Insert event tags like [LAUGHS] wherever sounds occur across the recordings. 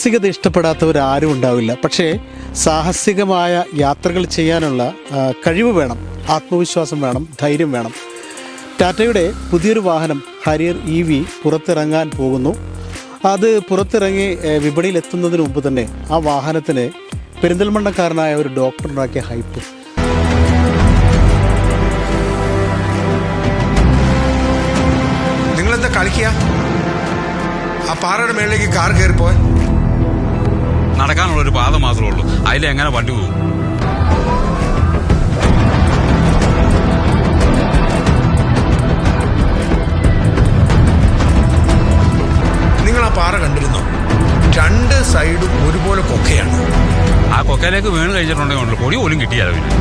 സാഹസികത ഇഷ്ടപ്പെടാത്തവരാരും ഉണ്ടാവില്ല. പക്ഷേ സാഹസികമായ യാത്രകൾ ചെയ്യാനുള്ള കഴിവ് വേണം ആത്മവിശ്വാസം വേണം ധൈര്യം വേണം. ടാറ്റയുടെ പുതിയൊരു വാഹനം ഹരിയർ ഇ വി പുറത്തിറങ്ങാൻ പോകുന്നു. അത് പുറത്തിറങ്ങി വിപണിയിൽ എത്തുന്നതിന് മുമ്പ് തന്നെ ആ വാഹനത്തിന് പെരിന്തൽമണ്ണക്കാരനായ ഒരു ഡോക്ടർ ഉണ്ടാക്കിയ ഹൈപ്പ് നിങ്ങളെന്താ കളിക്കുക ആ പാറയുടെ മേളിലേക്ക് കാർ കയറിപ്പോയ. നടക്കാനുള്ള ഒരു പാത മാത്രമേ ഉള്ളൂ. അതിലെങ്ങനെ വണ്ടി പോകും? നിങ്ങൾ ആ പാറ കണ്ടിരുന്നോ? രണ്ട് സൈഡും ഒരുപോലെ കൊക്കയാണ്. ആ കൊക്കയിലേക്ക് വീണ് കഴിച്ചിട്ടുണ്ടെങ്കിൽ ഉള്ളൂ പൊടി പോലും കിട്ടിയാലോ പിന്നെ?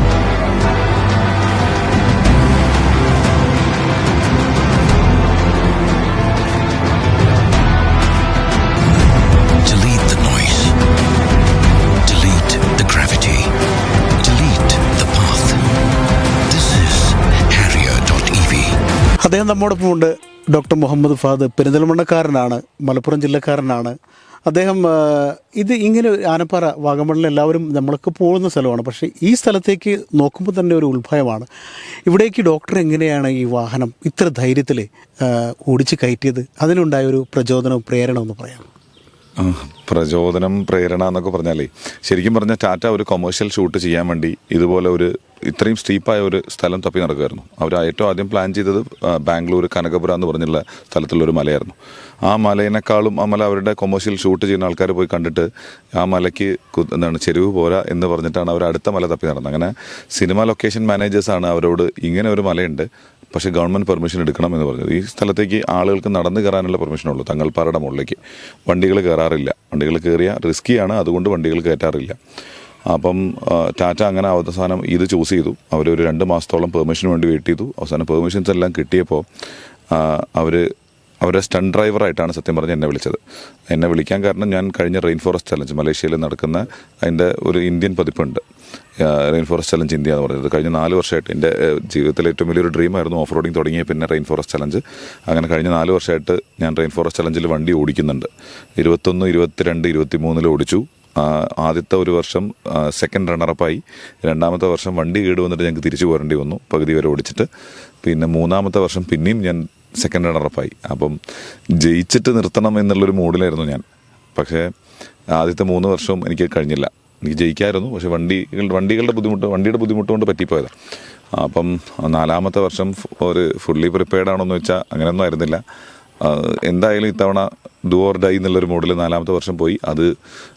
അദ്ദേഹം നമ്മോടൊപ്പം ഉണ്ട്. ഡോക്ടർ മുഹമ്മദ് ഫാദ് പെരിന്തൽമണ്ണക്കാരനാണ് മലപ്പുറം ജില്ലക്കാരനാണ്. അദ്ദേഹം ഇത് ഇങ്ങനെ ആനപ്പാറ വാഗമണ്ണിൽ എല്ലാവരും നമ്മളൊക്കെ പോകുന്ന സ്ഥലമാണ്. പക്ഷേ ഈ സ്ഥലത്തേക്ക് നോക്കുമ്പോൾ തന്നെ ഒരു ഉത്ഭയമാണ് ഇവിടേക്ക് ഡോക്ടർ എങ്ങനെയാണ് ഈ വാഹനം ഇത്ര ധൈര്യത്തിൽ ഓടിച്ച് കയറ്റിയത്? അതിനുണ്ടായ ഒരു പ്രചോദനവും പ്രേരണ എന്ന് പറയാം പ്രചോദനം പ്രേരണ എന്നൊക്കെ പറഞ്ഞാലേ ശരിക്കും പറഞ്ഞാൽ ടാറ്റ ഒരു കൊമേഴ്ഷ്യൽ ഷൂട്ട് ചെയ്യാൻ വേണ്ടി ഇതുപോലെ ഒരു ഇത്രയും സ്റ്റീപ്പായ ഒരു സ്ഥലം തപ്പി നടക്കുമായിരുന്നു അവർ ഏറ്റവും ആദ്യം പ്ലാൻ ചെയ്തത് ബാംഗ്ലൂർ കനകപുര എന്ന് പറഞ്ഞുള്ള സ്ഥലത്തുള്ളൊരു മലയായിരുന്നു. ആ മലയിനേക്കാളും ആ മല അവരുടെ കൊമേഴ്ഷ്യൽ ഷൂട്ട് ചെയ്യുന്ന ആൾക്കാർ പോയി കണ്ടിട്ട് ആ മലയ്ക്ക് എന്താണ് ചെരുവ് പോരാ എന്ന് പറഞ്ഞിട്ടാണ് അവർ അടുത്ത മല തപ്പി നടന്നത്. അങ്ങനെ സിനിമ ലൊക്കേഷൻ മാനേജേഴ്സാണ് അവരോട് ഇങ്ങനെ ഒരു മലയുണ്ട്. പക്ഷേ ഗവൺമെന്റ് പെർമിഷൻ എടുക്കണം എന്ന് പറഞ്ഞത്. ഈ സ്ഥലത്തേക്ക് ആളുകൾക്ക് നടന്നു കയറാനുള്ള പെർമിഷനുള്ളൂ. തങ്ങൾപ്പാറയുടെ മുകളിലേക്ക്. വണ്ടികൾ കയറാറില്ല. വണ്ടികൾ കയറിയ റിസ്ക്കിയാണ് അതുകൊണ്ട് വണ്ടികൾ കയറ്റാറില്ല. അപ്പം ടാറ്റ അങ്ങനെ അവസാനം ഇത് ചൂസ് ചെയ്തു. അവരൊരു രണ്ട് മാസത്തോളം പെർമിഷന് വേണ്ടി വെയിറ്റ് ചെയ്തു. അവസാനം പെർമിഷൻസ് എല്ലാം കിട്ടിയപ്പോൾ അവർ അവരെ സ്റ്റൺ ഡ്രൈവറായിട്ടാണ് സത്യം പറഞ്ഞ് എന്നെ വിളിച്ചത്. എന്നെ വിളിക്കാൻ കാരണം ഞാൻ കഴിഞ്ഞ റെയിൻ ഫോറസ്റ്റ് ചലഞ്ച് മലേഷ്യയിൽ നടക്കുന്ന അതിന്റെ ഒരു ഇന്ത്യൻ പതിപ്പുണ്ട്. റെയിൻ ഫോറസ്റ്റ് ചലഞ്ച് ഇന്ത്യ എന്ന് പറഞ്ഞത് കഴിഞ്ഞ നാല് വർഷമായിട്ട് എന്റെ ജീവിതത്തിലെ ഏറ്റവും വലിയൊരു ഡ്രീമായിരുന്നു ഓഫ് റോഡിങ് തുടങ്ങിയ പിന്നെ റെയിൻ ഫോറസ്റ്റ് ചലഞ്ച് അങ്ങനെ കഴിഞ്ഞ നാല് വർഷമായിട്ട് ഞാൻ റെയിൻ ഫോറസ്റ്റ് ചലഞ്ചിൽ വണ്ടി ഓടിക്കുന്നുണ്ട്. ഇരുപത്തൊന്ന് ഇരുപത്തിരണ്ട് ഇരുപത്തി മൂന്നിൽ ഓടിച്ചു ആദ്യത്തെ ഒരു വർഷം സെക്കൻഡ് റണ്ണറപ്പായി രണ്ടാമത്തെ വർഷം വണ്ടി കേട് വന്നിട്ട് ഞങ്ങൾക്ക് തിരിച്ചു പോരേണ്ടി വന്നു. പകുതി വരെ ഓടിച്ചിട്ട്. പിന്നെ മൂന്നാമത്തെ വർഷം പിന്നെയും ഞാൻ സെക്കൻഡ് റണ്ണറപ്പായി അപ്പം ജയിച്ചിട്ട് നിർത്തണം എന്നുള്ളൊരു മൂഡിലായിരുന്നു ഞാൻ. പക്ഷേ ആദ്യത്തെ മൂന്ന് വർഷവും എനിക്ക് കഴിഞ്ഞില്ല. എനിക്ക് ജയിക്കായിരുന്നു പക്ഷേ വണ്ടികൾ വണ്ടികളുടെ ബുദ്ധിമുട്ട് വണ്ടിയുടെ ബുദ്ധിമുട്ട് കൊണ്ട് പറ്റിപ്പോയതാണ് അപ്പം നാലാമത്തെ വർഷം ഒരു ഫുള്ളി പ്രിപ്പയർഡ് ആണോ എന്ന് വെച്ചാൽ അങ്ങനെയൊന്നും ആയിരുന്നില്ല. എന്തായാലും ഇത്തവണ ഡു ഓർ ഡൈ എന്നുള്ളൊരു മോഡിൽ നാലാമത്തെ വർഷം പോയി. അത്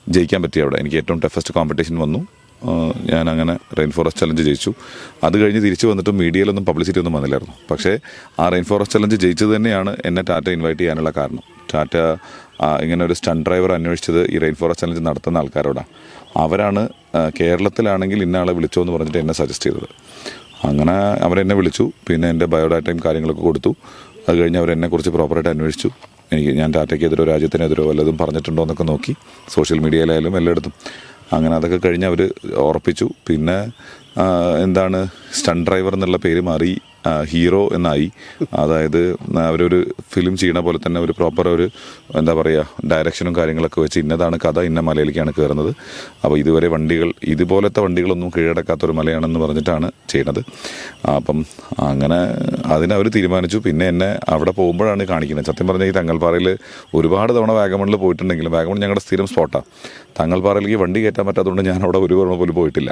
ജയിക്കാൻ പറ്റി അവിടെ. എനിക്ക് ഏറ്റവും ടഫസ്റ്റ് കോമ്പറ്റീഷൻ വന്നു. ഞാൻ അങ്ങനെ റെയിൻ ഫോറസ്റ്റ് ചലഞ്ച് ജയിച്ചു. അത് കഴിഞ്ഞ് തിരിച്ചു വന്നിട്ട് മീഡിയയിലൊന്നും പബ്ലിസിറ്റി ഒന്നും വന്നില്ലായിരുന്നു. പക്ഷേ ആ റെയിൻ ഫോറസ്റ്റ് ചലഞ്ച് ജയിച്ചത് തന്നെയാണ് എന്നെ ടാറ്റ ഇൻവൈറ്റ് ചെയ്യാനുള്ള കാരണം. ടാറ്റ ഇങ്ങനെ ഒരു സ്റ്റൺ ഡ്രൈവർ അന്വേഷിച്ചത് ഈ റെയിൻ ഫോറസ്റ്റ് ചലഞ്ച് നടത്തുന്ന ആൾക്കാരോടാണ് അവരാണ് കേരളത്തിലാണെങ്കിൽ ഇന്ന ആളെ വിളിച്ചോ എന്ന് പറഞ്ഞിട്ട് എന്നെ സജസ്റ്റ് ചെയ്തത്. അങ്ങനെ അവരെന്നെ വിളിച്ചു പിന്നെ എന്റെ ബയോഡാറ്റയും കാര്യങ്ങളൊക്കെ കൊടുത്തു. അത് കഴിഞ്ഞ് അവരെന്നെക്കുറിച്ച് പ്രോപ്പറായിട്ട് അന്വേഷിച്ചു. എനിക്ക് ഞാൻ ടാറ്റയ്ക്ക് എതിരോ രാജ്യത്തിനെതിരോ വല്ലതും പറഞ്ഞിട്ടുണ്ടോ എന്നൊക്കെ നോക്കി. സോഷ്യൽ മീഡിയയിലായാലും എല്ലായിടത്തും. അങ്ങനെ അതൊക്കെ കഴിഞ്ഞ് അവർ ഉറപ്പിച്ചു. പിന്നെ എന്താണ് സ്റ്റൺ ഡ്രൈവർ എന്നുള്ള പേര് മാറി. ഹീറോ എന്നായി. അതായത് അവരൊരു ഫിലിം ചെയ്യണ പോലെ തന്നെ ഒരു പ്രോപ്പർ ഒരു എന്താ പറയുക ഡയറക്ഷനും കാര്യങ്ങളൊക്കെ വെച്ച് ഇന്നതാണ് കഥ ഇന്ന മലയിലേക്കാണ് കയറുന്നത് അപ്പോൾ ഇതുവരെ വണ്ടികൾ ഇതുപോലത്തെ വണ്ടികളൊന്നും കീഴടക്കാത്തൊരു മലയാണെന്ന് പറഞ്ഞിട്ടാണ് ചെയ്യണത്. അപ്പം അങ്ങനെ അതിനവർ തീരുമാനിച്ചു. പിന്നെ എന്നെ അവിടെ പോകുമ്പോഴാണ് കാണിക്കുന്നത്. സത്യം പറഞ്ഞാൽ ഈ തങ്ങൾപ്പാറയിൽ ഒരുപാട് തവണ വാഗമണിൽ പോയിട്ടുണ്ടെങ്കിലും വാഗമൺ ഞങ്ങളുടെ സ്ഥിരം സ്പോട്ടാണ് തങ്ങൾപ്പാറയിലേക്ക് വണ്ടി കയറ്റാൻ പറ്റാത്തതുകൊണ്ട് ഞാൻ അവിടെ ഒരു തവണ പോലും പോയിട്ടില്ല.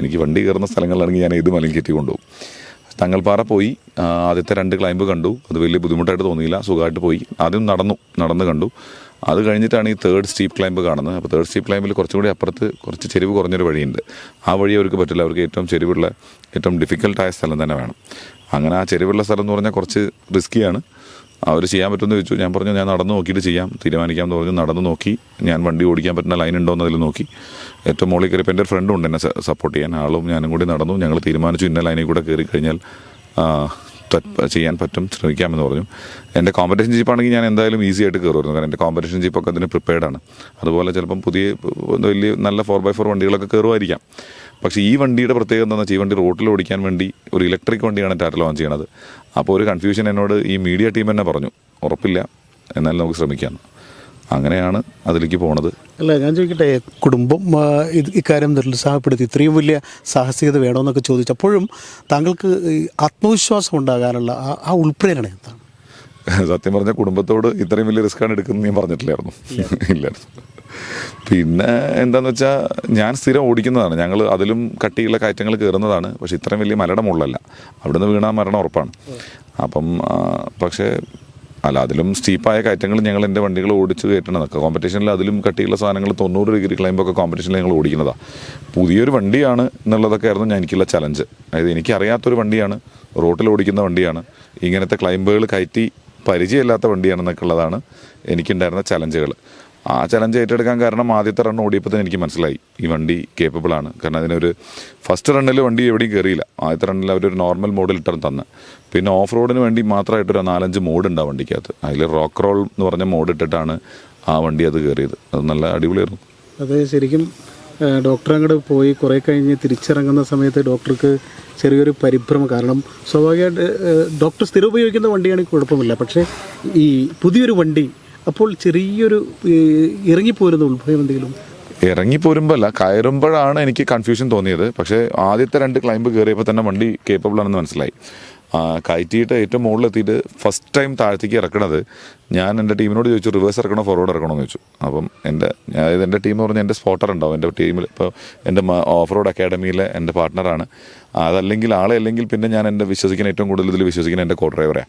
എനിക്ക് വണ്ടി കയറുന്ന സ്ഥലങ്ങളിലാണെങ്കിൽ ഞാൻ ഏത് മലയും കയറ്റി കൊണ്ടുപോകും. തങ്ങൾപ്പാറ പോയി. ആദ്യത്തെ രണ്ട് ക്ലൈമ്പ് കണ്ടു. അത് വലിയ ബുദ്ധിമുട്ടായിട്ട് തോന്നിയില്ല. സുഖമായിട്ട് പോയി. ആദ്യം നടന്നു. നടന്ന് കണ്ടു. അത് കഴിഞ്ഞിട്ടാണ് ഈ തേർഡ് സ്റ്റീപ്പ് ക്ലൈമ്പ് കാണുന്നത്. അപ്പോൾ തേർഡ് സ്റ്റീപ്പ് ക്ലൈമ്പിൽ കുറച്ചും കൂടി അപ്പുറത്ത് കുറച്ച് ചെരിവ് കുറഞ്ഞൊരു വഴിയുണ്ട്. ആ വഴി അവർക്ക് പറ്റില്ല. അവർക്ക് ഏറ്റവും ചെരിവുള്ള ഏറ്റവും ഡിഫിക്കൽട്ടായ സ്ഥലം തന്നെ വേണം. അങ്ങനെ ആ ചെരിവുള്ള സ്ഥലം എന്ന് പറഞ്ഞാൽ കുറച്ച് റിസ്ക്കിയാണ് അവർ ചെയ്യാൻ പറ്റുമെന്ന് ചോദിച്ചു. ഞാൻ പറഞ്ഞു ഞാൻ നടന്നു നോക്കിയിട്ട് ചെയ്യാം. തീരുമാനിക്കാം എന്ന് പറഞ്ഞു. നടന്നു നോക്കി. ഞാൻ വണ്ടി ഓടിക്കാൻ പറ്റുന്ന ലൈൻ ഉണ്ടോ എന്നതിൽ നോക്കി. ഏറ്റവും മുകളിൽ കയറിയപ്പോൾ എന്റെ ഫ്രണ്ടും ഉണ്ട് എന്നെ സപ്പോർട്ട് ചെയ്യാൻ. ആളും ഞാനും കൂടി നടന്നു. ഞങ്ങൾ തീരുമാനിച്ചു ഇന്ന ലൈനിൽ കൂടെ കയറി കഴിഞ്ഞാൽ ചെയ്യാൻ പറ്റും ശ്രമിക്കാമെന്ന് പറഞ്ഞു. എന്റെ കോമ്പറ്റീഷൻ ജീപ്പാണെങ്കിൽ ഞാൻ എന്തായാലും ഈസി ആയിട്ട് കയറുമായിരുന്നു. കാരണം എന്റെ കോമ്പറ്റീഷൻ ജീപ്പൊക്കെ അതിന് പ്രിപ്പയർഡാണ് അതുപോലെ ചിലപ്പം പുതിയ വലിയ നല്ല ഫോർ ബൈ ഫോർ വണ്ടികളൊക്കെ കയറുമായിരിക്കാം. പക്ഷേ ഈ വണ്ടിയുടെ പ്രത്യേകത എന്താണെന്ന് വെച്ചാൽ ഈ വണ്ടി റോട്ടിൽ ഓടിക്കാൻ വേണ്ടി ഒരു ഇലക്ട്രിക് വണ്ടിയാണ് ടാറ്റ ലോഞ്ച് ചെയ്യണത്. അപ്പോൾ ഒരു കൺഫ്യൂഷൻ എന്നോട് ഈ മീഡിയ ടീം തന്നെ പറഞ്ഞു. ഉറപ്പില്ല. എന്നാലും നമുക്ക് ശ്രമിക്കാം. അങ്ങനെയാണ് അതിലേക്ക് പോണത്. അല്ല ഞാൻ ചോദിക്കട്ടെ കുടുംബം ഇത് ഇക്കാര്യം നിരുത്സാഹപ്പെടുത്തി ഇത്രയും വലിയ സാഹസികത വേണമെന്നൊക്കെ ചോദിച്ചപ്പോഴും താങ്കൾക്ക് ആത്മവിശ്വാസം ഉണ്ടാകാനുള്ള ആ ഉൾപ്രേരണ എന്താണ്? സത്യം പറഞ്ഞ കുടുംബത്തോട് ഇത്രയും വലിയ റിസ്ക്കാണ് എടുക്കുന്നത് ഞാൻ പറഞ്ഞിട്ടില്ലായിരുന്നു. ഇല്ലായിരുന്നു. പിന്നെ എന്താന്ന് വെച്ചാൽ ഞാൻ സ്ഥിരം ഓടിക്കുന്നതാണ്. ഞങ്ങൾ അതിലും കട്ടിയുള്ള കയറ്റങ്ങൾ കയറുന്നതാണ്. പക്ഷെ ഇത്രയും വലിയ മലയുടെ മുകളിലല്ല. അവിടുന്ന് വീണാൽ മരണം ഉറപ്പാണ്. അപ്പം പക്ഷേ അല്ല അതിലും സ്റ്റീപ്പായ കയറ്റങ്ങൾ ഞങ്ങൾ എന്റെ വണ്ടികൾ ഓടിച്ച് കയറ്റണതൊക്കെ കോമ്പറ്റീഷനിൽ അതിലും കട്ടിയുള്ള സാധനങ്ങൾ തൊണ്ണൂറ് ഡിഗ്രി ക്ലൈമ്പൊക്കെ കോമ്പറ്റീഷനിൽ ഞങ്ങൾ ഓടിക്കുന്നതാണ് പുതിയൊരു വണ്ടിയാണ് എന്നുള്ളതൊക്കെ ആയിരുന്നു ഞാൻ എനിക്കുള്ള ചലഞ്ച് അതായത് എനിക്കറിയാത്തൊരു വണ്ടിയാണ് റോട്ടിൽ ഓടിക്കുന്ന വണ്ടിയാണ് ഇങ്ങനത്തെ ക്ലൈമ്പുകൾ കയറ്റി പരിചയമില്ലാത്ത വണ്ടിയാണെന്നൊക്കെ ഉള്ളതാണ് എനിക്കുണ്ടായിരുന്ന ചലഞ്ചുകൾ ആ ചലഞ്ച് ഏറ്റെടുക്കാൻ കാരണം ആദ്യത്തെ റൺ ഓടിയപ്പോൾ തന്നെ എനിക്ക് മനസ്സിലായി. ഈ വണ്ടി കേപ്പബിൾ ആണ്. കാരണം അതിനൊരു ഫസ്റ്റ് റണ്ണിൽ വണ്ടി എവിടെയും കയറിയില്ല ആദ്യത്തെ റണ്ണിൽ അവരൊരു നോർമൽ മോഡിൽ ഇട്ടും തന്ന്. പിന്നെ ഓഫ് റോഡിന് വേണ്ടി മാത്രമായിട്ടൊരു നാലഞ്ച് മോഡ് ഉണ്ട് ആ വണ്ടിക്കകത്ത്. അതിൽ റോക്ക് റോൾ എന്ന് പറഞ്ഞ മോഡ് ഇട്ടിട്ടാണ് ആ വണ്ടി അത് കയറിയത് അത് നല്ല അടിപൊളിയായിരുന്നു. അത് ശരിക്കും ഡോക്ടർ അങ്ങോട്ട് പോയി കുറേ കഴിഞ്ഞ് തിരിച്ചിറങ്ങുന്ന സമയത്ത് ഡോക്ടർക്ക് ചെറിയൊരു പരിഭ്രമം. കാരണം സ്വാഭാവികമായിട്ട് ഡോക്ടർ സ്ഥിരം ഉപയോഗിക്കുന്ന വണ്ടിയാണെങ്കിൽ കുഴപ്പമില്ല. പക്ഷേ ഈ പുതിയൊരു വണ്ടി അപ്പോൾ ചെറിയൊരു ഇറങ്ങി ഇറങ്ങിപ്പോരുന്ന ഉത്ഭവം എന്തെങ്കിലും? ഇറങ്ങിപ്പോരുമ്പോൾ അല്ല കയറുമ്പോഴാണ് എനിക്ക് കൺഫ്യൂഷൻ തോന്നിയത്. പക്ഷേ ആദ്യത്തെ രണ്ട് ക്ലൈംബ് കയറിയപ്പോൾ തന്നെ വണ്ടി കേപ്പബിൾ ആണെന്ന് മനസ്സിലായി. കയറ്റിയിട്ട് ഏറ്റവും മുകളിലെത്തിയിട്ട് ഫസ്റ്റ് ടൈം താഴത്തേക്ക് ഇറക്കണത് ഞാൻ എന്റെ ടീമിനോട് ചോദിച്ചു റിവേഴ്സ് ഇറക്കണോ ഫോർവേഡ് ഇറക്കണോ? എന്ന് ചോദിച്ചു. അപ്പം എന്റെ അതായത് എന്റെ ടീം എന്ന് പറഞ്ഞാൽ എന്റെ സ്പോട്ടർ ഉണ്ടാവും. എന്റെ ടീമിൽ ഇപ്പോൾ എന്റെ ഓഫ് റോഡ് അക്കാഡമിയിലെ എന്റെ പാർട്ട്ണറാണ് അതല്ലെങ്കിൽ ആളെ അല്ലെങ്കിൽ പിന്നെ ഞാൻ എന്റെ വിശ്വസിക്കുന്ന ഏറ്റവും കൂടുതൽ ഇതിൽ വിശ്വസിക്കുന്ന എന്റെ കോ ഡ്രൈവറെ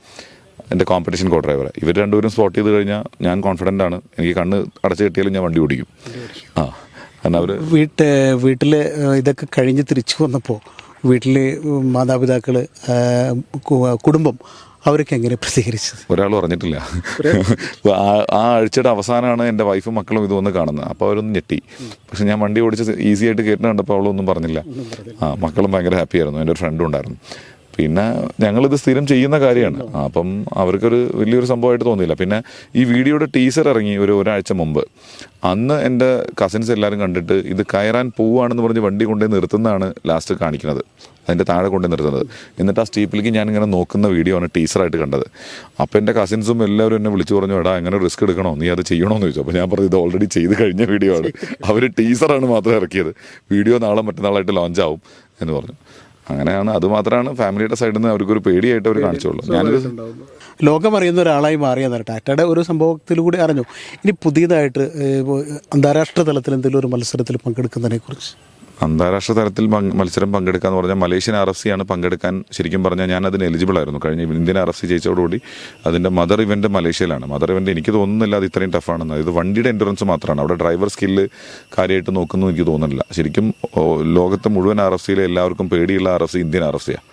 എന്റെ കോമ്പറ്റീഷൻ കോ ഡ്രൈവറെ ഇവർ രണ്ടുപേരും സ്പോട്ട് ചെയ്ത് കഴിഞ്ഞാൽ ഞാൻ കോൺഫിഡന്റ് ആണ്. എനിക്ക് കണ്ണ് അടച്ചു കിട്ടിയാലും ഞാൻ വണ്ടി ഓടിക്കും. ആ കാരണം അവർ വീട്ട് വീട്ടിൽ ഇതൊക്കെ കഴിഞ്ഞ് തിരിച്ചു വന്നപ്പോൾ വീട്ടിൽ മാതാപിതാക്കൾ കുടുംബം അവരൊക്കെ എങ്ങനെ പ്രതികരിച്ചത്? ഒരാൾ പറഞ്ഞിട്ടില്ല. ആ ആ ആഴ്ചയുടെ അവസാനമാണ് എന്റെ വൈഫും മക്കളും ഇതൊന്ന് കാണുന്നത്. അപ്പോൾ അവരൊന്ന് ഞെട്ടി. പക്ഷെ ഞാൻ വണ്ടി ഓടിച്ച് ഈസി ആയിട്ട് കയറ്റുന്ന കണ്ടപ്പോൾ അവളൊന്നും പറഞ്ഞില്ല. ആ മക്കളും ഭയങ്കര ഹാപ്പി ആയിരുന്നു. എന്റെ ഒരു ഫ്രണ്ടും ഉണ്ടായിരുന്നു. പിന്നെ ഞങ്ങളിത് സ്ഥിരം ചെയ്യുന്ന കാര്യമാണ്. അപ്പം അവർക്കൊരു വലിയൊരു സംഭവമായിട്ട് തോന്നിയില്ല. പിന്നെ ഈ വീഡിയോയുടെ ടീസർ ഇറങ്ങി ഒരു ഒരാഴ്ച മുമ്പ്. അന്ന് എന്റെ കസിൻസ് എല്ലാവരും കണ്ടിട്ട് ഇത് കയറാൻ പോവുകയാണെന്ന് പറഞ്ഞ് വണ്ടി കൊണ്ടുപോയി നിർത്തുന്നതാണ് ലാസ്റ്റ് കാണിക്കുന്നത്. അതിന്റെ താഴെ കൊണ്ടുപോയി നിർത്തുന്നത്. എന്നിട്ട് ആ സ്റ്റീപ്പിലേക്ക് ഞാൻ ഇങ്ങനെ നോക്കുന്ന വീഡിയോ ആണ് ടീസറായിട്ട് കണ്ടത്. അപ്പോൾ എന്റെ കസിൻസും എല്ലാവരും എന്നെ വിളിച്ചു പറഞ്ഞു എടാ എങ്ങനെ റിസ്ക് എടുക്കണോ? നീ അത് ചെയ്യണോ എന്ന് ചോദിച്ചു. അപ്പോൾ ഞാൻ പറഞ്ഞു ഇത് ഓൾറെഡി ചെയ്ത് കഴിഞ്ഞ വീഡിയോ ആണ്. അവർ ടീസറാണ് മാത്രം ഇറക്കിയത്. വീഡിയോ നാളെ മറ്റന്നാളായിട്ട് ലോഞ്ച് ആവും എന്ന് പറഞ്ഞു. അങ്ങനെയാണ്. അത് മാത്രമാണ് ഫാമിലിയുടെ സൈഡിൽ നിന്ന് അവർക്കൊരു പേടിയായിട്ട് അവർ കാണിച്ചോളൂ ഞാനൊരു ലോകം അറിയുന്ന ഒരാളായി മാറിയെന്നാണ് ടാറ്റയുടെ ഒരു സംഭവത്തിലൂടെ അറിഞ്ഞു. ഇനി പുതിയതായിട്ട് അന്താരാഷ്ട്ര തലത്തിൽ എന്തെങ്കിലും ഒരു മത്സരത്തിൽ പങ്കെടുക്കുന്നതിനെ കുറിച്ച് അന്താരാഷ്ട്ര തലത്തിൽ മത്സരം പങ്കെടുക്കുക എന്ന് പറഞ്ഞാൽ മലേഷ്യൻ ആർ എഫ് സി ആണ് പങ്കെടുക്കാൻ ശരിക്കും പറഞ്ഞാൽ ഞാൻ അതിന് എലിജിബിൾ ആയിരുന്നു. കഴിഞ്ഞ ഇന്ത്യൻ ആർ എഫ് സി ജയിച്ചതോടുകൂടി അതിന്റെ മദർ ഇവന്റ് മലേഷ്യയിലാണ്. മദർ ഇവന്റ് എനിക്ക് തോന്നുന്നില്ല അത് ഇത്രയും ടഫാണെന്ന് ഇത് വണ്ടിയുടെ എൻഡുറൻസ് മാത്രമാണ്. അവിടെ ഡ്രൈവർ സ്കില്ല് കാര്യമായിട്ട് നോക്കുന്നു എനിക്ക് തോന്നുന്നില്ല. ശരിക്കും ലോകത്തെ മുഴുവൻ ആർ എഫ് സിയിലെ എല്ലാവർക്കും പേടിയുള്ള R F C Indian R F സിയാണ്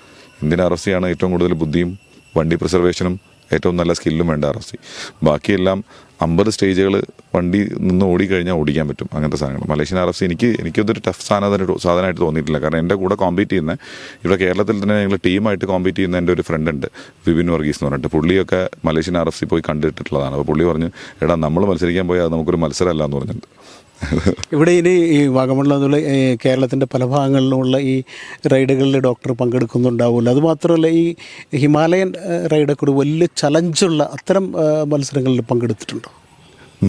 Indian R F സിയാണ് ഏറ്റവും കൂടുതൽ ബുദ്ധിയും വണ്ടി പ്രിസർവേഷനും ഏറ്റവും നല്ല സ്കില്ലും വേണ്ട ആർ എഫ് സി. ബാക്കിയെല്ലാം അമ്പത് സ്റ്റേജുകൾ വണ്ടി നിന്ന് ഓടിക്കഴിഞ്ഞാൽ ഓടിക്കാൻ പറ്റും അങ്ങനത്തെ സാധനങ്ങൾ മലേഷ്യൻ ആർ എഫ് സി എനിക്ക് എനിക്കതൊരു ടഫ് സാധനം സാധനമായിട്ട് തോന്നിയിട്ടില്ല. കാരണം എന്റെ കൂടെ കോമ്പീറ്റ് ചെയ്യുന്ന ഇവിടെ കേരളത്തിൽ തന്നെ ഞങ്ങൾ ടീമായിട്ട് കോമ്പീറ്റ് ചെയ്യുന്ന എന്റെ ഒരു ഫ്രണ്ട് ഉണ്ട് വിപിൻ വർഗീസ് എന്ന് പറഞ്ഞിട്ട്. പുള്ളിയൊക്കെ മലേഷ്യൻ ആർ എഫ് സി പോയി കണ്ടിട്ടുള്ളതാണ്. അപ്പോൾ പുള്ളി പറഞ്ഞു എടാ നമ്മൾ മത്സരിക്കാൻ പോയാൽ അത് നമുക്കൊരു മത്സരമല്ല എന്ന് പറഞ്ഞിട്ടുണ്ട്. ഇവിടെ ഇനി ഈ വാഗമണ്ണിൽ നിന്നുള്ള കേരളത്തിന്റെ പല ഭാഗങ്ങളിലുമുള്ള ഈ റൈഡുകളിൽ ഡോക്ടർ പങ്കെടുക്കുന്നുണ്ടാവില്ല അതുമാത്രമല്ല ഈ ഹിമാലയൻ റൈഡൊക്കെ ഒരു വലിയ ചലഞ്ചുള്ള അത്തരം മത്സരങ്ങളിൽ പങ്കെടുത്തിട്ടുണ്ടോ?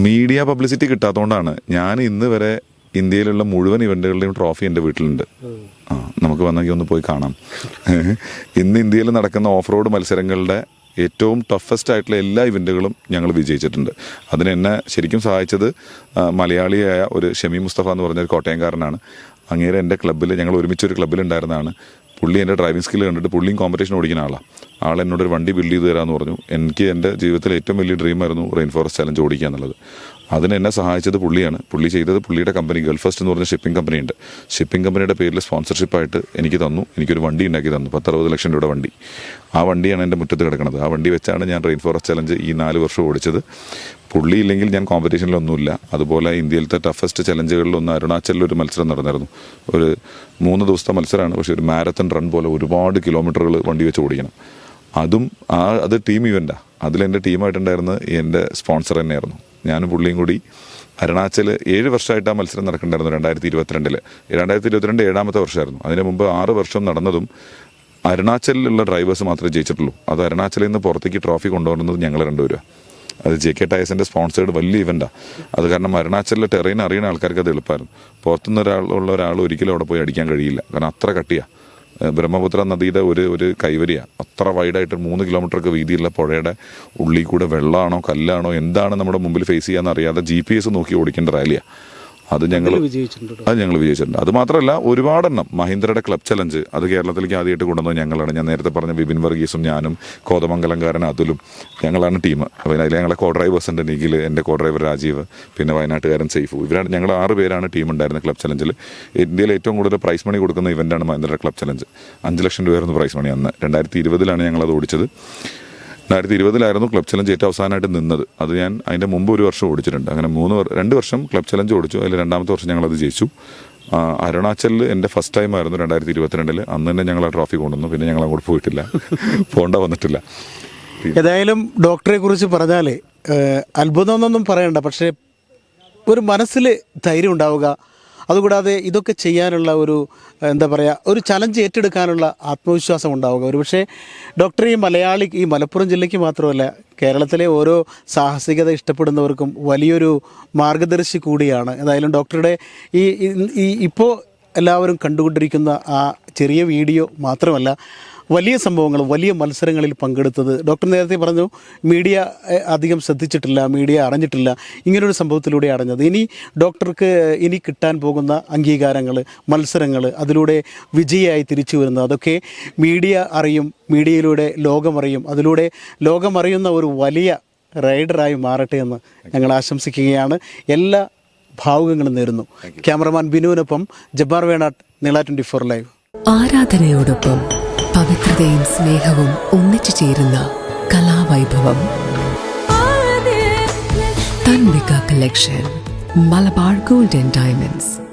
മീഡിയ പബ്ലിസിറ്റി കിട്ടാത്തതുകൊണ്ടാണ് ഞാൻ ഇന്ന് വരെ ഇന്ത്യയിലുള്ള മുഴുവൻ ഇവന്റുകളുടെയും ട്രോഫി എന്റെ വീട്ടിലുണ്ട്. ആ നമുക്ക് വന്നെങ്കിൽ ഒന്ന് പോയി കാണാം. ഇന്ന് ഇന്ത്യയിൽ നടക്കുന്ന ഓഫ് റോഡ് മത്സരങ്ങളുടെ ഏറ്റവും ടഫസ്റ്റ് ആയിട്ടുള്ള എല്ലാ ഇവന്റുകളും ഞങ്ങൾ വിജയിച്ചിട്ടുണ്ട്. അതിനെന്നെ ശരിക്കും സഹായിച്ചത് മലയാളിയായ ഒരു ഷമി മുസ്തഫ എന്ന് പറഞ്ഞ ഒരു കോട്ടയംകാരനാണ്. അങ്ങേരെ എന്റെ ക്ലബ്ബിൽ ഞങ്ങൾ ഒരുമിച്ച് ഒരു ക്ലബ്ബിൽ ഉണ്ടായിരുന്നതാണ് പുള്ളി എന്റെ ഡ്രൈവിംഗ് സ്കിൽ കണ്ടിട്ട് പുള്ളിയും കോമ്പറ്റീഷൻ ഓടിക്കുന്ന ആളാണ് ആൾ എന്നോട് ഒരു വണ്ടി ബിൽഡ് ചെയ്ത് തരാമെന്ന് പറഞ്ഞു. എനിക്ക് എന്റെ ജീവിതത്തിലെ ഏറ്റവും വലിയ ഡ്രീമായിരുന്നു റെയിൻ ഫോറസ്റ്റ് ചലഞ്ച് ഓടിക്കുക എന്നുള്ളത്. അതിന് എന്നെ സഹായിച്ചത് പുള്ളിയാണ്. പുള്ളി ചെയ്തത് പുള്ളിയുടെ കമ്പനി ഗൾഫസ്റ്റ് ഫസ്റ്റ് എന്ന് പറഞ്ഞ ഷിപ്പിംഗ് കമ്പനി ഉണ്ട്. ഷിപ്പിംഗ് കമ്പനിയുടെ പേരിൽ സ്പോൺസർഷിപ്പായിട്ട് എനിക്ക് തന്നു. എനിക്കൊരു വണ്ടി ഉണ്ടാക്കി തന്നു. പത്തറുപത് ലക്ഷം രൂപയുടെ വണ്ടി. ആ വണ്ടിയാണ് എന്റെ മുറ്റത്ത് കിടക്കുന്നത് ആ വണ്ടി വെച്ചാണ് ഞാൻ റെയിൻ ഫോറസ്റ്റ് ചലഞ്ച് ഈ നാല് വർഷം ഓടിച്ചത്. പുള്ളി ഇല്ലെങ്കിൽ ഞാൻ കോമ്പറ്റീഷനിലൊന്നുമില്ല അതുപോലെ ഇന്ത്യയിലത്തെ ടഫസ്റ്റ് ചലഞ്ചുകളിലൊന്ന് അരുണാചലിൽ ഒരു മത്സരം നടന്നിരുന്നു ഒരു മൂന്ന് ദിവസത്തെ മത്സരമാണ്. പക്ഷേ ഒരു മാരത്തൺ റൺ പോലെ ഒരുപാട് കിലോമീറ്ററുകൾ വണ്ടി വെച്ച് ഓടിക്കണം. അതും ആ അത് ടീം ഇവന്റാണ് അതിലെന്റെ ടീമായിട്ടുണ്ടായിരുന്നത് എന്റെ സ്പോൺസർ തന്നെയായിരുന്നു. ഞാനും പുള്ളിയും കൂടി അരുണാചൽ ഏഴ് വർഷമായിട്ട് ആ മത്സരം നടക്കണ്ടായിരുന്നു രണ്ടായിരത്തി ഇരുപത്തിരണ്ടിൽ രണ്ടായിരത്തി ഇരുപത്തിരണ്ട് ഏഴാമത്തെ വർഷമായിരുന്നു. അതിന് മുമ്പ് ആറ് വർഷം നടന്നതും അരുണാചലിലുള്ള ഡ്രൈവേഴ്സ് മാത്രമേ ജയിച്ചിട്ടുള്ളൂ. അത് അരുണാചലിൽ നിന്ന് പുറത്തേക്ക് ട്രോഫി കൊണ്ടുവരുന്നത് ഞങ്ങൾ രണ്ടുപേരും അത് ജെ കെ ടയസിന്റെ സ്പോൺസേഡ് വലിയ ഇവന്റാണ് അത് കാരണം അരുണാചലിലെ ടെറൈൻ അറിയുന്ന ആൾക്കാർക്ക് അത് എളുപ്പമായിരുന്നു. പുറത്തുനിന്ന് ഒരാൾ ഉള്ള ഒരാൾ ഒരിക്കലും അവിടെ പോയി അടിക്കാൻ കഴിയില്ല. കാരണം അത്ര കട്ടിയാണ് ബ്രഹ്മപുത്ര നദിയുടെ ഒരു ഒരു കൈവരിയാണ് അത്ര വൈഡായിട്ട് മൂന്ന് കിലോമീറ്ററൊക്കെ വീതിയുള്ള പുഴയുടെ ഉള്ളിൽ കൂടെ വെള്ളമാണോ കല്ലാണോ എന്താണ് നമ്മുടെ മുമ്പിൽ ഫേസ് ചെയ്യാന്ന് അറിയാതെ ജി പി എസ് നോക്കി ഓടിക്കേണ്ട റാലിയാണ് അത് ഞങ്ങൾ വിജയിച്ചിട്ടുണ്ട് അത് ഞങ്ങൾ വിജയിച്ചിട്ടുണ്ട്. അത് മാത്രമല്ല ഒരുപാടെണ്ണം. മഹീന്ദ്രയുടെ ക്ലബ് ചലഞ്ച്. അത് കേരളത്തിലേക്ക് ആദ്യമായിട്ട് കൊണ്ടുവന്നത് ഞങ്ങളാണ്. ഞാൻ നേരത്തെ പറഞ്ഞ വിപിൻ വർഗീസും ഞാനും കോതമംഗലംകാരൻ അതുലും ഞങ്ങളാണ് ടീം. അപ്പോൾ അതിൽ ഞങ്ങളെ കോ ഡ്രൈവേഴ്സ് ഉണ്ട് നിഖിൽ എന്റെ കോ ഡ്രൈവർ രാജീവ് പിന്നെ വയനാട്ടുകാരൻ സൈഫു ഇവരാണ് ഞങ്ങൾ ആറ് പേരാണ് ടീം ഉണ്ടായിരുന്നത് ക്ലബ് ചലഞ്ചിൽ ഇന്ത്യയിൽ ഏറ്റവും കൂടുതൽ പ്രൈസ് മണി കൊടുക്കുന്ന ഇവന്റാണ് മഹീന്ദ്രയുടെ ക്ലബ് ചലഞ്ച്. അഞ്ച് ലക്ഷം രൂപയായിരുന്നു പ്രൈസ് മണി അന്ന്. രണ്ടായിരത്തി ഇരുപതിലാണ് ഞങ്ങളത് ഓടിച്ചത്. രണ്ടായിരത്തി ഇരുപതിലായിരുന്നു ക്ലബ് ചലഞ്ച് ഏറ്റവും അവസാനമായിട്ട് നിന്നത്. അത് ഞാൻ അതിന്റെ മുമ്പ് ഒരു വർഷം ഓടിച്ചിട്ടുണ്ട്. അങ്ങനെ മൂന്ന് രണ്ട് വർഷം ക്ലബ് ചലഞ്ച് ഓടിച്ചു. അതിൽ രണ്ടാമത്തെ വർഷം ഞങ്ങളത് ജയിച്ചു. അരുണാചലിൽ എന്റെ ഫസ്റ്റ് ടൈം ആയിരുന്നു രണ്ടായിരത്തി ഇരുപത്തിരണ്ടിൽ അന്ന് തന്നെ ഞങ്ങൾ ആ ട്രോഫി കൊണ്ടുവന്നു. പിന്നെ ഞങ്ങൾ അങ്ങോട്ട് പോയിട്ടില്ല. [LAUGHS] പോകേണ്ട വന്നിട്ടില്ല. ഏതായാലും ഡോക്ടറെ കുറിച്ച് പറഞ്ഞാൽ അത്ഭുതമെന്നൊന്നും പറയണ്ട. പക്ഷേ ഒരു മനസ്സിൽ ധൈര്യം ഉണ്ടാവുക അതുകൂടാതെ ഇതൊക്കെ ചെയ്യാനുള്ള ഒരു എന്താ പറയുക ഒരു ചലഞ്ച് ഏറ്റെടുക്കാനുള്ള ആത്മവിശ്വാസം ഉണ്ടാവുക. ഒരു പക്ഷേ ഡോക്ടർ ഈ മലയാളി ഈ മലപ്പുറം ജില്ലയ്ക്ക് മാത്രമല്ല കേരളത്തിലെ ഓരോ സാഹസികത ഇഷ്ടപ്പെടുന്നവർക്കും വലിയൊരു മാർഗദർശി കൂടിയാണ്. ഏതായാലും ഡോക്ടറുടെ ഈ ഈ ഇപ്പോൾ എല്ലാവരും കണ്ടുകൊണ്ടിരിക്കുന്ന ആ ചെറിയ വീഡിയോ മാത്രമല്ല വലിയ സംഭവങ്ങൾ വലിയ മത്സരങ്ങളിൽ പങ്കെടുത്തത്. ഡോക്ടർ നേരത്തെ പറഞ്ഞു മീഡിയ അധികം ശ്രദ്ധിച്ചിട്ടില്ല മീഡിയ അറിഞ്ഞിട്ടില്ല. ഇങ്ങനൊരു സംഭവത്തിലൂടെ അറിഞ്ഞത് ഇനി ഡോക്ടർക്ക് ഇനി കിട്ടാൻ പോകുന്ന അംഗീകാരങ്ങൾ മത്സരങ്ങൾ അതിലൂടെ വിജയമായി തിരിച്ചു വരുന്നത് അതൊക്കെ മീഡിയ അറിയും മീഡിയയിലൂടെ ലോകമറിയും അതിലൂടെ ലോകമറിയുന്ന ഒരു വലിയ റൈഡറായി മാറട്ടെ എന്ന് ഞങ്ങൾ ആശംസിക്കുകയാണ്. എല്ലാ ഭാവുകങ്ങളും നേരുന്നു. ക്യാമറമാൻ ബിനുവിനൊപ്പം ജബ്ബാർ വേണാട്ട് നീള ട്വന്റി ഫോർ ലൈവ്. ആരാധനയോടൊപ്പം പവിത്രതയും സ്നേഹവും ഒന്നിച്ചു ചേരുന്ന കലാവൈഭവം. Tanvika collection Malabar gold and diamonds.